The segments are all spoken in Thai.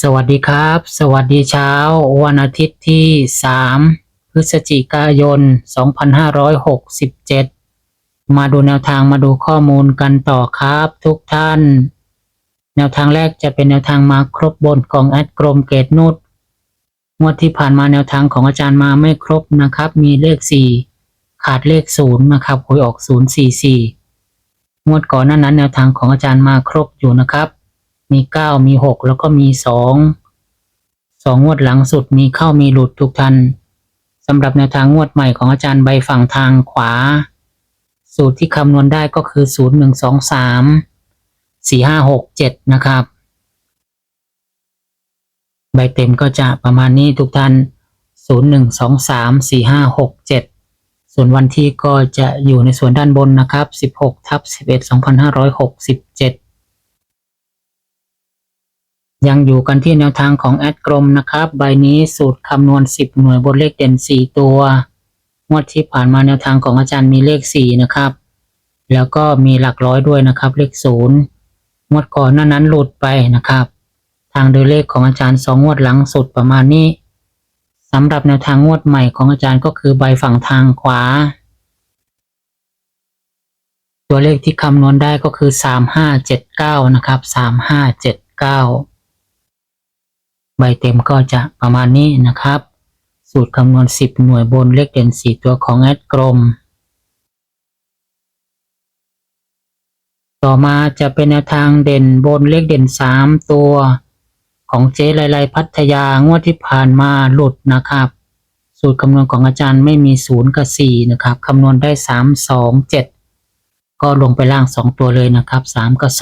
สวัสดีครับ สวัสดีเช้า วันอาทิตย์ที่ 3 พฤศจิกายน 2567 มาดูแนวทางมาดูข้อมูลกันต่อครับทุกท่าน แนวทางแรกจะเป็นแนวทางมาครบบนของแอดกรมเกตนุชงวดที่ผ่านมาแนวทางของอาจารย์มาไม่ครบนะครับ มีเลข 4 ขาดเลข 0 นะครับหวยออก 044 งวดก่อนนั้นแนวทางของอาจารย์มาครบอยู่นะครับ มีเก้ามีหกแล้วก็มีสองสองงวดหลังสุดมีเข้ามีหลุดทุกท่านสำหรับแนวทางงวดใหม่ของอาจารย์ใบฝั่งทางขวา สูตรที่คำนวณได้ก็คือศูนย์หนึ่งสองสามสี่ห้าหกเจ็ดนะครับ ใบเต็มก็จะประมาณนี้ทุกท่านศูนย์หนึ่งสองสามสี่ห้าหกเจ็ดส่วนวันที่ก็จะอยู่ในส่วนด้านบนนะครับสิบหกทับสิบเอ็ดสองพันห้าร้อยหกสิบเจ็ด ยังอยู่กันที่แนวทางของแอดกรมนะครับ ใบนี้สูตรคำนวณ 10 หน่วยบนเลขเด่น 4 ตัว งวดที่ผ่านมาแนวทางของอาจารย์มีเลข 4 นะครับ แล้วก็มีหลักร้อยด้วยนะครับ เลข 0 งวดก่อนหน้านั้นหลุดไปนะครับ ทางโดยเลขของอาจารย์ 2 งวดหลังสุดประมาณนี้สำหรับแนวทางงวดใหม่ของอาจารย์ก็คือใบฝั่งทางขวา ตัวเลขที่คำนวณได้ก็คือ 3579 นะครับ 3579 ใบเต็มก็จะประมาณนี้นะครับ สูตรคำนวณ 10 หน่วยบนเลขเด่น 4 ตัวของแอดกรมต่อมาจะเป็นแนวทางเด่นบนเลขเด่น 3 ตัว ของเจ๊ไลไลพัทยางวดที่ผ่านมาหลุดนะครับ สูตรคำนวณของอาจารย์ไม่มี 0 กับ 4 นะครับคำนวณได้ 3 2 7ก็ลงไปล่าง 2 ตัวเลยนะครับ 3 กับ 2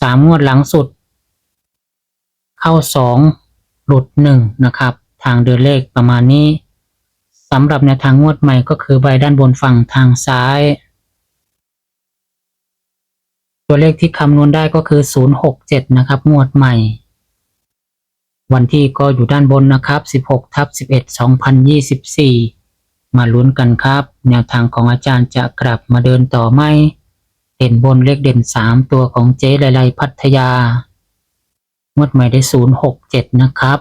3 งวดหลังสุด เข้าสองหลุดหนึ่งนะครับ ทางเดินเลขประมาณนี้สำหรับแนวทางงวดใหม่ก็คือใบด้านบนฝั่งทางซ้าย ตัวเลขที่คำนวณได้ก็คือ 067 นะครับ งวดใหม่ วันที่ก็อยู่ด้านบนนะครับ 16ทับ11 2024 มาลุ้นกันครับ แนวทางของอาจารย์จะกลับมาเดินต่อไหมเด่นบนเลขเด่น 3 ตัวของเจ๊ไลไลพัทยา งวดใหม่ได้ศูนย์หกเจ็ดนะครับ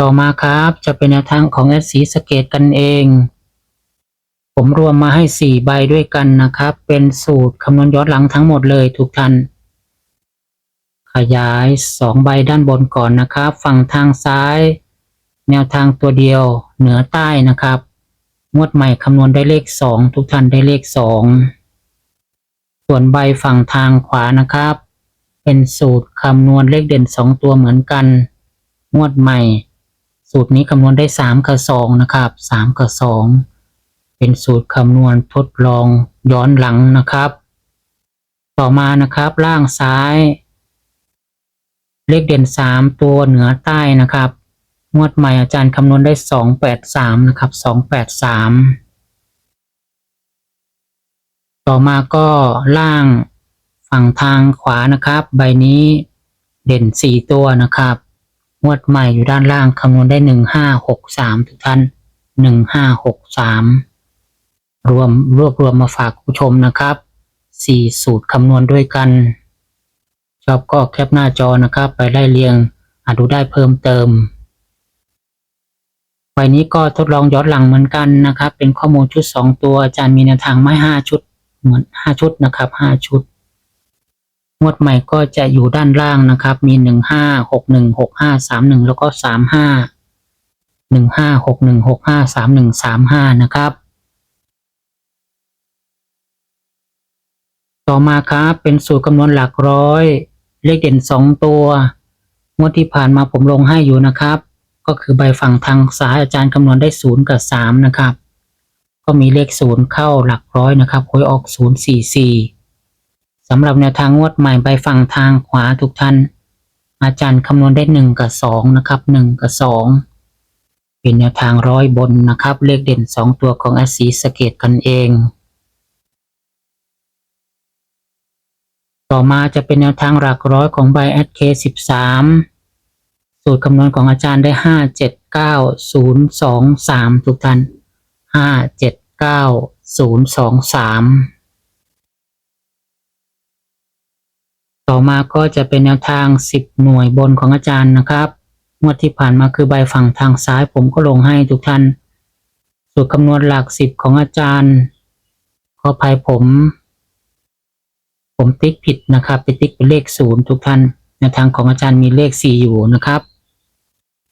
ต่อมาครับจะเป็นแนวทางของแอดสีสเกตกันเอง ผมรวมมาให้สี่ใบด้วยกันนะครับ เป็นสูตรคำนวณย้อนหลังทั้งหมดเลยทุกท่านขยายสองใบด้านบนก่อนนะครับ ฝั่งทางซ้าย แนวทางตัวเดียวเหนือใต้นะครับงวดใหม่คำนวณได้เลขสองทุกท่านได้เลขสอง ส่วนใบฝั่งทางขวานะครับ เป็นสูตรคำนวณเลขเด่น 2 ตัวเหมือนกัน งวดใหม่ สูตรนี้คำนวณได้ 3 กับ 2 นะครับ 3 กับ 2 เป็นสูตรคำนวณทดลองย้อนหลังนะครับ ต่อมานะครับล่างซ้าย เลขเด่น 3 ตัวเหนือใต้นะครับ งวดใหม่อาจารย์คำนวณได้ 283 นะครับ 283 ต่อมาก็ล่างฝั่งทางขวานะครับ ใบนี้เด่นสี่ตัวนะครับงวดใหม่อยู่ด้านล่างคำนวณได้หนึ่งห้าหกสามทุกท่านหนึ่งห้าหกสามรวมรวบรวมมาฝากผู้ชมนะครับสี่สูตรคำนวณด้วยกันชอบก็แคปหน้าจอนะครับ ไปไล่เรียงอ่านดูได้เพิ่มเติมใบนี้ก็ทดลองย้อนหลังเหมือนกันนะครับ เป็นข้อมูลชุด 2 ตัวอาจารย์มีแนวทางไม้5ชุด เหมือนห้าชุดนะครับห้าชุด งวดใหม่ก็จะอยู่ด้านล่างนะครับ มีหนึ่งห้าหกหนึ่งหกห้าสามหนึ่งแล้วก็สามห้าหนึ่งห้าหกหนึ่งหกห้าสามหนึ่งสามห้านะครับ ต่อมาครับเป็นสูตรคำนวณหลักร้อย เลขเด่นสองตัวงวดที่ผ่านมาผมลงให้อยู่นะครับ ก็คือใบฝั่งทางซ้ายอาจารย์คำนวณได้ศูนย์กับสามนะครับ ก็มีเลขศูนย์เข้าหลักร้อยนะครับหวยออกศูนย์สี่สี่สำหรับแนวทางงวดใหม่ใบฝั่งทางขวาทุกท่าน อาจารย์คำนวณได้หนึ่งกับสองนะครับหนึ่งกับสองเป็นแนวทางร้อยบนนะครับ เลขเด่นสองตัวของอสีสเกตกันเอง ต่อมาจะเป็นแนวทางหลักร้อยของใบแอดเคสิบสามสูตรคำนวณของอาจารย์ได้ห้าเจ็ดเก้าศูนย์สองสามทุกท่าน ห้าเจ็ดเก้าศูนย์สองสามต่อมาก็จะเป็นแนวทางสิบหน่วยบนของอาจารย์นะครับงวดที่ผ่านมาคือใบฝั่งทางซ้ายผมก็ลงให้ทุกท่าน สูตรคำนวณหลักสิบของอาจารย์ ขออภัยผม ผมติ๊กผิดนะครับไปติ๊กเป็นเลขศูนย์ทุกท่านแนวทางของอาจารย์มีเลขสี่อยู่นะครับ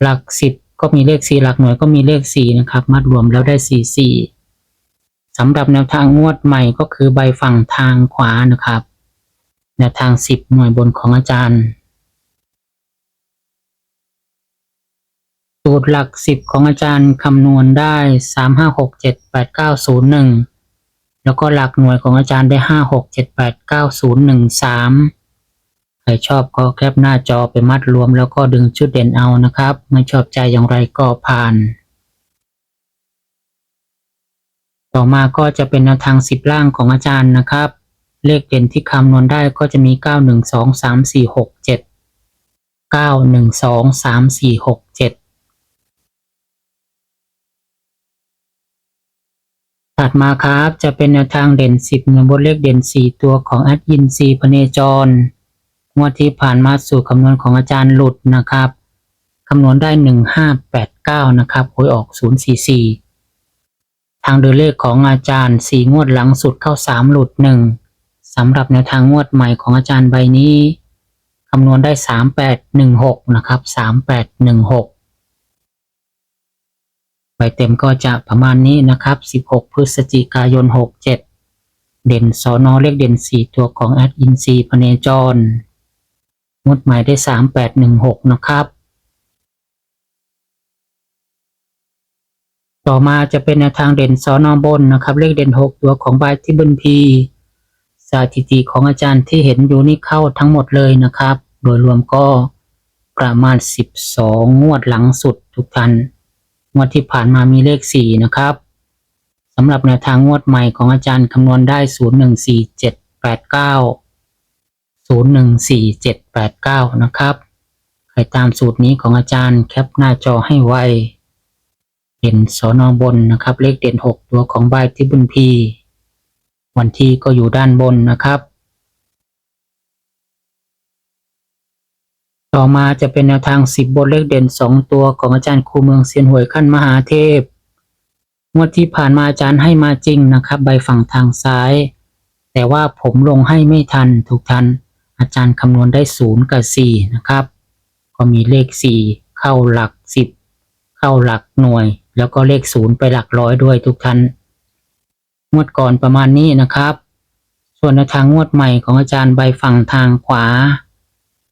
หลักสิบ ก็มีเลขสี่หลักหน่วยก็มีเลขสี่นะครับ มัดรวมแล้วได้สี่สี่สำหรับแนวทางงวดใหม่ก็คือใบฝั่งทางขวานะครับ แนวทางสิบหน่วยบนของอาจารย์ูตรหลัก 10 ของอาจารย์คำนวณได้ 3 5 6 7 8 9 0 1 แล้วก็หลักหน่วยของอาจารย์ได้ 5 6 7 8 9 0 1 3 ใครชอบก็แคปหน้าจอไปมัดรวมแล้วก็ดึงชุดเด่นเอานะครับ ไม่ชอบใจอย่างไรก็ผ่าน ต่อมาก็จะเป็นแนวทางสิบล่างของอาจารย์นะครับ เลขเด่นที่คำนวณได้ก็จะมีเก้าหนึ่งสองสามสี่หกเจ็ดเก้าหนึ่งสองสามสี่หกเจ็ดถัดมาครับจะเป็นแนวทางเด่น 10หน่วยบนเลขเด่น 4 ตัวของแอดยินซีพเนจร งวดที่ผ่านมาสู่คำนวณของอาจารย์หลุดนะครับคำนวณได้ 1589 นะครับหวยออก 044 ทางเดินเลขของอาจารย์ 4 งวดหลังสุดเข้า 3 หลุด 1สำหรับแนวทางงวดใหม่ของอาจารย์ใบนี้คำนวณได้ 3816 นะครับ 3816 ใบเต็มก็จะประมาณนี้นะครับ 16 พฤศจิกายน 67 เด่นสอนอเลขเด่น 4 ตัวของแอดอินซีพเนจร งดหมายได้3816นะครับ ต่อมาจะเป็นแนวทางเด่นสอนอบนนะครับ เลขเด่น6ตัวของใบที่บนพีสถิติของอาจารย์ที่เห็นอยู่นี่เข้าทั้งหมดเลยนะครับ โดยรวมก็ประมาณ 12 งวดหลังสุดทุกท่านงวดที่ผ่านมามีเลข 4 นะครับสำหรับแนวทางงวดใหม่ของอาจารย์คำนวณได้ 014789 014789 นะครับ ใครตามสูตรนี้ของอาจารย์แคปหน้าจอให้ไว เด่นสอนอบนนะครับ เลขเด่น 6 ตัวของใบที่บุญพี วันที่ก็อยู่ด้านบนนะครับ ต่อมาจะเป็นแนวทาง 10 บนเลขเด่น 2 ตัวของอาจารย์ครูเมืองเซียนหวยขั้นมหาเทพงวดที่ผ่านมาอาจารย์ให้มาจริงนะครับ ใบฝั่งทางซ้าย แต่ว่าผมลงให้ไม่ทันถูกทัน อาจารย์คำนวณได้ 0 กับ 4 นะครับ ก็มีเลข 4 เข้าหลัก 10 เข้าหลักหน่วย แล้วก็เลข 0 ไปหลักร้อยด้วยทุกท่านงวดก่อนประมาณนี้นะครับ ส่วนทางงวดใหม่ของอาจารย์ใบฝั่งทางขวา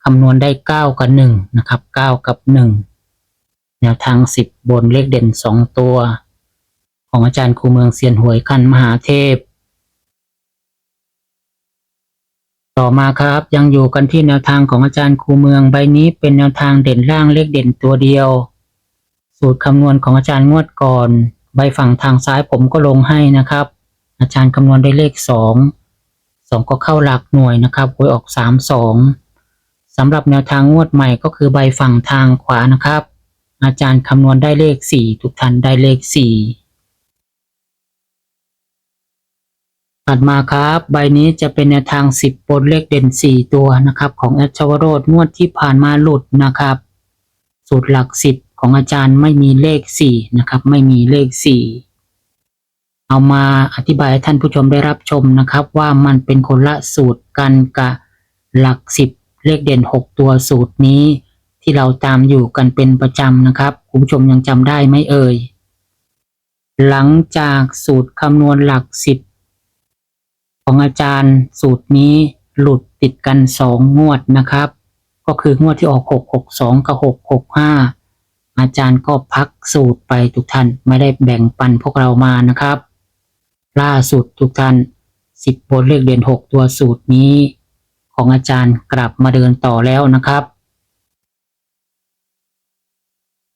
คำนวณได้ 9 กับ 1 นะครับ 9 กับ 1 แนวทาง 10 บนเลขเด่น 2 ตัว ของอาจารย์ครูเมืองเซียนหวยคันมหาเทพ ต่อมาครับ ยังอยู่กันที่แนวทางของอาจารย์ครูเมืองใบนี้เป็นแนวทางเด่นล่างเลขเด่นตัวเดียว สูตรคำนวณของอาจารย์งวดก่อน ใบฝั่งทางซ้ายผมก็ลงให้นะครับ อาจารย์คำนวณได้เลข 2 2 ก็เข้าหลักหน่วยนะครับหวยออก 3 2สำหรับแนวทางงวดใหม่ก็คือใบฝั่งทางขวานะครับ อาจารย์คำนวณได้เลข 4 ทุกท่านได้เลข 4 ถัดมาครับ ใบนี้จะเป็นแนวทาง 10 บนเลขเด่น 4 ตัวนะครับ ของแอดชวโรดงวดที่ผ่านมาหลุดนะครับ สูตรหลัก 10 ของอาจารย์ไม่มีเลข 4 นะครับ ไม่มีเลข 4 เอามาอธิบายให้ท่านผู้ชมได้รับชมนะครับ ว่ามันเป็นคนละสูตรกันกับหลัก 10 เลขเด่น 6 ตัวสูตรนี้ ที่เราตามอยู่กันเป็นประจำนะครับคุณผู้ชมยังจำได้ไหมเอ่ยหลังจากสูตรคำนวณหลัก 10 ของอาจารย์สูตรนี้หลุดติดกันสองงวดนะครับ ก็คืองวดที่ออกหกหกสองกับหกหกห้าอาจารย์ก็พักสูตรไปทุกท่านไม่ได้แบ่งปันพวกเรามานะครับ ล่าสุดทุกท่านสิบบนเลขเด่นหกตัวสูตรนี้ ของอาจารย์กลับมาเดินต่อแล้วนะครับ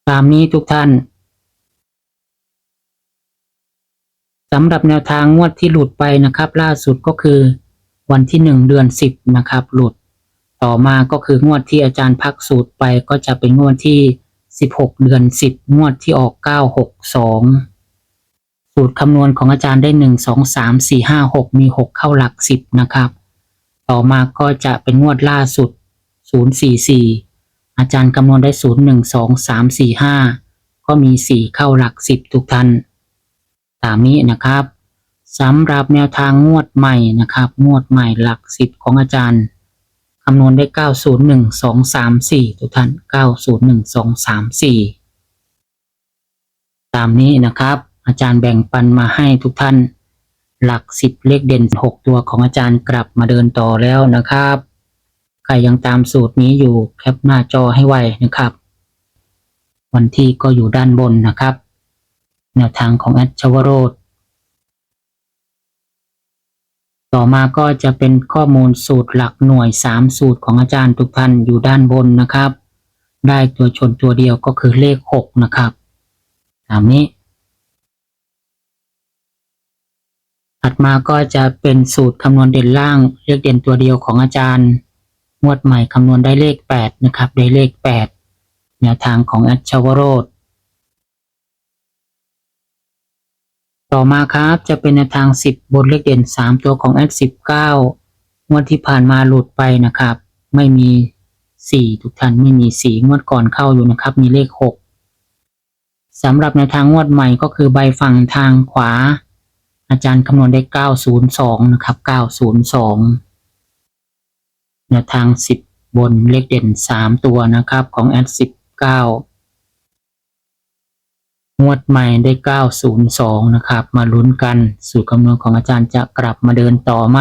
ตามนี้ทุกท่าน สำหรับแนวทางงวดที่หลุดไปนะครับ ล่าสุดก็คือวันที่หนึ่งเดือนสิบนะครับ หลุด ต่อมาก็คืองวดที่อาจารย์พักสูตรไปก็จะเป็นงวดที่สิบหกเดือนสิบงวดที่ออกเก้าหกสองสูตรคำนวณของอาจารย์ได้หนึ่งสองสามสี่ห้าหกมีหกเข้าหลักสิบนะครับ ต่อมาก็จะเป็นงวดล่าสุดศูนย์สี่สี่อาจารย์คำนวณได้ศูนย์หนึ่งสองสามสี่ห้าก็มีสี่เข้าหลักสิบทุกท่านามนี้นะครับสำหรับแนวทางงวดใหม่นะครับงวดใหม่หลักสิบของอาจารย์คำนวณได้ 901 234 ทุกท่าน 901 234 ตามนี้นะครับ อาจารย์แบ่งปันมาให้ทุกท่าน หลักสิบเลขเด่น 6 ตัวของอาจารย์กลับมาเดินต่อแล้วนะครับ ใครยังตามสูตรนี้อยู่แคปหน้าจอให้ไวนะครับ วันที่ก็อยู่ด้านบนนะครับ แนวทางของแอดชวโรธต่อมาก็จะเป็นข้อมูลสูตรหลักหน่วย 3 สูตรของอาจารย์ทุกท่านอยู่ด้านบนนะครับ ได้ตัวชนตัวเดียวก็คือเลข 6 นะครับตามนี้ ถัดมาก็จะเป็นสูตรคำนวณเด่นล่างเลขเด่นตัวเดียวของอาจารย์งวดใหม่คำนวณได้เลข 8 นะครับ ได้เลข 8 แนวทางของแอดชวโรธ ต่อมาครับจะเป็นแนวทาง 10 บนเลขเด่น 3 ตัวของ X 19งวดที่ผ่านมาหลุดไปนะครับ ไม่มี 4 ทุกท่านไม่มี 4 งวดก่อนเข้าอยู่นะครับ มีเลข 6สำหรับแนวทางงวดใหม่ก็คือใบฝั่งทางขวา อาจารย์คำนวณได้ 902 นะครับ 902แนวทาง 10 บนเลขเด่น 3 ตัวนะครับของ X 19 งวดใหม่ได้ 902 นะครับ มาลุ้นกัน สูตรคำนวณของอาจารย์จะกลับมาเดินต่อไหม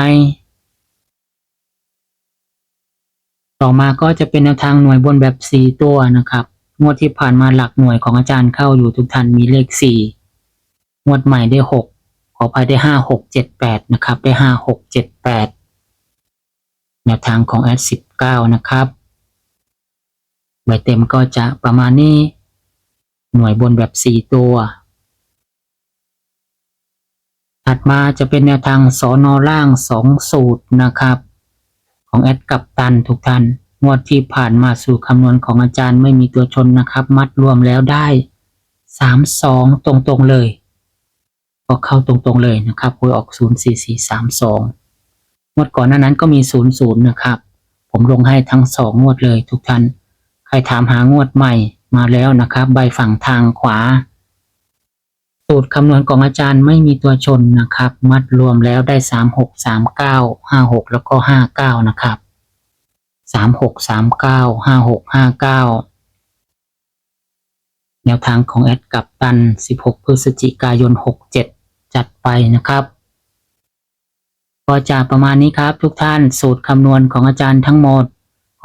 ต่อมาก็จะเป็นแนวทางหน่วยบนแบบ 4 ตัวนะครับ งวดที่ผ่านมาหลักหน่วยของอาจารย์เข้าอยู่ทุกท่านมีเลข 4 งวดใหม่ได้ 6 ขออภัยได้ 5 6 7 8 นะครับ ได้ 5 6 7 8 แนวทางของแอด19 นะครับ ใบเต็มก็จะประมาณนี้ หน่วยบนแบบ 4 ตัว ถัดมาจะเป็นแนวทางสอนอล่าง 2 สูตรนะครับ ของแอดกับตันทุกท่านงวดที่ผ่านมาสู่คำนวณของอาจารย์ไม่มีตัวชนนะครับ มัดรวมแล้วได้ 3 2 ตรงๆเลยก็เข้าตรงๆเลยนะครับคุยออก 0 4 4 3 2งวดก่อนหน้านั้นก็มี 0 0 นะครับ ผมลงให้ทั้งสองงวดเลยทุกท่าน ใครถามหางวดใหม่ มาแล้วนะครับ ใบฝั่งทางขวา สูตรคำนวณของอาจารย์ไม่มีตัวชนนะครับ มัดรวมแล้วได้สามหกสามเก้าห้าหกแล้วก็ห้าเก้านะครับสามหกสามเก้าห้าหกห้าเก้าแนวทางของแอดกับตันสิบหกพฤศจิกายนหกเจ็ดจัดไปนะครับ ก็จะประมาณนี้ครับทุกท่านสูตรคำนวณของอาจารย์ทั้งหมด